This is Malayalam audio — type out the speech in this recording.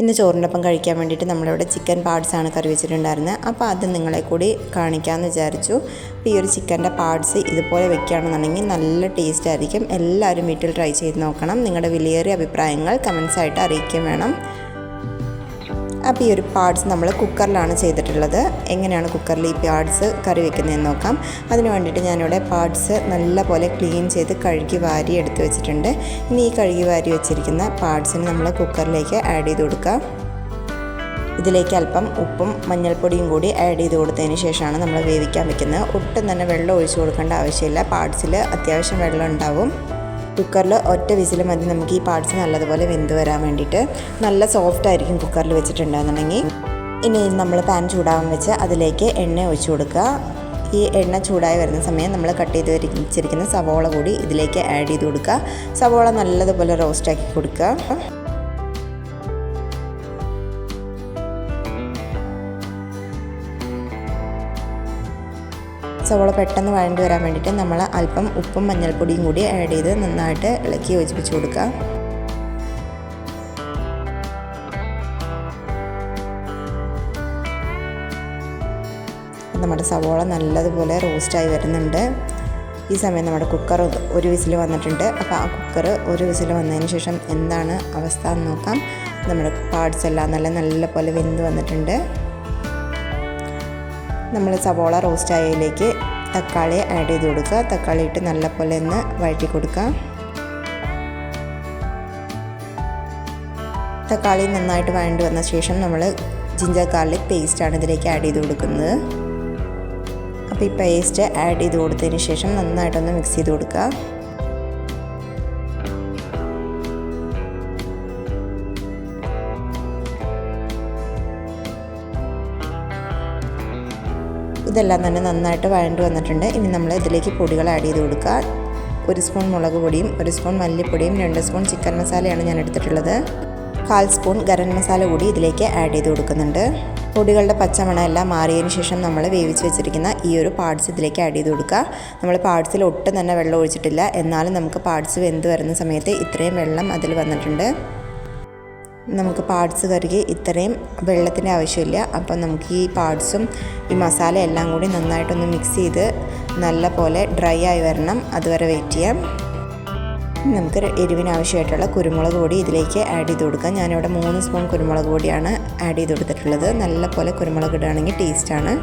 ഇന്ന് ചോറിനൊപ്പം കഴിക്കാൻ വേണ്ടിയിട്ട് നമ്മളിവിടെ ചിക്കൻ പാർട്സ് ആണ് കറി വെച്ചിട്ടുണ്ടായിരുന്നത്. അപ്പോൾ അത് നിങ്ങളെ കൂടി കാണിക്കാമെന്ന് വിചാരിച്ചു. അപ്പോൾ ഈ ഒരു ചിക്കന്റെ പാർട്സ് ഇതുപോലെ വെക്കുകയാണെന്നുണ്ടെങ്കിൽ നല്ല ടേസ്റ്റ് ആയിരിക്കും. എല്ലാവരും വീട്ടിൽ ട്രൈ ചെയ്ത് നോക്കണം. നിങ്ങളുടെ വിലയേറിയ അഭിപ്രായങ്ങൾ കമൻസായിട്ട് അറിയിക്കുകയും വേണം. അപ്പോൾ ഈ ഒരു പാർട്സ് നമ്മൾ കുക്കറിലാണ് ചെയ്തിട്ടുള്ളത്. എങ്ങനെയാണ് കുക്കറിൽ ഈ പാർട്സ് കറി വെക്കുന്നതെന്ന് നോക്കാം. അതിന് വേണ്ടിയിട്ട് ഞാനിവിടെ പാർട്സ് നല്ലപോലെ ക്ലീൻ ചെയ്ത് കഴുകി വാരി എടുത്ത് വെച്ചിട്ടുണ്ട്. ഇനി ഈ കഴുകി വാരി വെച്ചിരിക്കുന്ന പാർട്സിന് നമ്മൾ കുക്കറിലേക്ക് ആഡ് ചെയ്ത് കൊടുക്കാം. ഇതിലേക്ക് അല്പം ഉപ്പും മഞ്ഞൾപ്പൊടിയും കൂടി ആഡ് ചെയ്ത് കൊടുത്തതിന് ശേഷമാണ് നമ്മൾ വേവിക്കാൻ വെക്കുന്നത്. ഒട്ടും തന്നെ വെള്ളം ഒഴിച്ചു കൊടുക്കേണ്ട ആവശ്യമില്ല. പാർട്സിൽ അത്യാവശ്യം വെള്ളം ഉണ്ടാവും. കുക്കറിൽ ഒറ്റ വിസിൽ മതി. നമുക്ക് ഈ പാർട്സ് നല്ലതുപോലെ വെന്ത് വരാൻ വേണ്ടിയിട്ട് നല്ല സോഫ്റ്റ് ആയിരിക്കും കുക്കറിൽ വെച്ചിട്ടുണ്ടെന്നുണ്ടെങ്കിൽ ഇനി നമ്മൾ പാൻ ചൂടാകാൻ വെച്ച് അതിലേക്ക് എണ്ണ ഒഴിച്ചു കൊടുക്കുക. ഈ എണ്ണ ചൂടായി വരുന്ന സമയം നമ്മൾ കട്ട് ചെയ്ത് വെച്ചിരിക്കുന്ന സവോള കൂടി ഇതിലേക്ക് ആഡ് ചെയ്ത് കൊടുക്കുക. സവോള നല്ലതുപോലെ റോസ്റ്റാക്കി കൊടുക്കുക. സവോള പെട്ടെന്ന് വഴണ്ടി വരാൻ വേണ്ടിയിട്ട് നമ്മൾ അല്പം ഉപ്പും മഞ്ഞൾപ്പൊടിയും കൂടി ആഡ് ചെയ്ത് നന്നായിട്ട് ഇളക്കി യോജിപ്പിച്ച് കൊടുക്കുക. നമ്മുടെ സവോള നല്ലതുപോലെ റോസ്റ്റായി വരുന്നുണ്ട്. ഈ സമയം നമ്മുടെ കുക്കർ ഒരു വിസിൽ വന്നിട്ടുണ്ട്. അപ്പോൾ ആ കുക്കർ ഒരു വിസിൽ വന്നതിന് ശേഷം എന്താണ് അവസ്ഥ എന്ന് നോക്കാം. നമ്മുടെ പാർട്സ് എല്ലാം നല്ല നല്ല പോലെ വെന്ത് വന്നിട്ടുണ്ട്. നമ്മൾ സവോള റോസ്റ്റ് ആയതിലേക്ക് തക്കാളി ആഡ് ചെയ്ത് കൊടുക്കുക. തക്കാളി ഇട്ട് നല്ലപോലെ ഒന്ന് വഴറ്റി കൊടുക്കുക. തക്കാളി നന്നായിട്ട് വഴണ്ടി വന്ന ശേഷം നമ്മൾ ജിഞ്ചർ ഗാർലിക് പേസ്റ്റാണ് ഇതിലേക്ക് ആഡ് ചെയ്ത് കൊടുക്കുന്നത്. അപ്പോൾ ഈ പേസ്റ്റ് ആഡ് ചെയ്ത് കൊടുത്തതിന് ശേഷം നന്നായിട്ടൊന്ന് മിക്സ് ചെയ്ത് കൊടുക്കുക. ഇതെല്ലാം തന്നെ നന്നായിട്ട് വഴണ്ട് വന്നിട്ടുണ്ട്. ഇനി നമ്മൾ ഇതിലേക്ക് പൊടികൾ ആഡ് ചെയ്ത് കൊടുക്കുക. ഒരു സ്പൂൺ മുളക് പൊടിയും ഒരു സ്പൂൺ മല്ലിപ്പൊടിയും രണ്ട് സ്പൂൺ ചിക്കൻ മസാലയാണ് ഞാൻ എടുത്തിട്ടുള്ളത്. കാൽ സ്പൂൺ ഗരം മസാല കൂടി ഇതിലേക്ക് ആഡ് ചെയ്ത് കൊടുക്കുന്നുണ്ട്. പൊടികളുടെ പച്ചമണം എല്ലാം മാറിയതിന് ശേഷം നമ്മൾ വേവിച്ച് വെച്ചിരിക്കുന്ന ഈ ഒരു പാർട്സ് ഇതിലേക്ക് ആഡ് ചെയ്ത് കൊടുക്കുക. നമ്മൾ പാർട്സിൽ ഒട്ടും തന്നെ വെള്ളം ഒഴിച്ചിട്ടില്ല. എന്നാലും നമുക്ക് പാർട്സ് വെന്ത് വരുന്ന സമയത്ത് ഇത്രയും വെള്ളം അതിൽ വന്നിട്ടുണ്ട്. നമുക്ക് പാർട്സ് കറിക്ക് ഇത്രയും വെള്ളത്തിന്റെ ആവശ്യമില്ല. അപ്പം നമുക്ക് ഈ പാർട്സും ഈ മസാല എല്ലാം കൂടി നന്നായിട്ടൊന്ന് മിക്സ് ചെയ്ത് നല്ല പോലെ ഡ്രൈ ആയി വരണം. അതുവരെ വെയിറ്റ് ചെയ്യാം. നമുക്ക് എരിവിന് ആവശ്യമായിട്ടുള്ള കുരുമുളക് പൊടി ഇതിലേക്ക് ആഡ് ചെയ്ത് കൊടുക്കാം. ഞാനിവിടെ മൂന്ന് സ്പൂൺ കുരുമുളക് പൊടിയാണ് ആഡ് ചെയ്ത് കൊടുത്തിട്ടുള്ളത്. നല്ല പോലെ കുരുമുളക് ഇടുകയാണെങ്കിൽ ടേസ്റ്റാണ്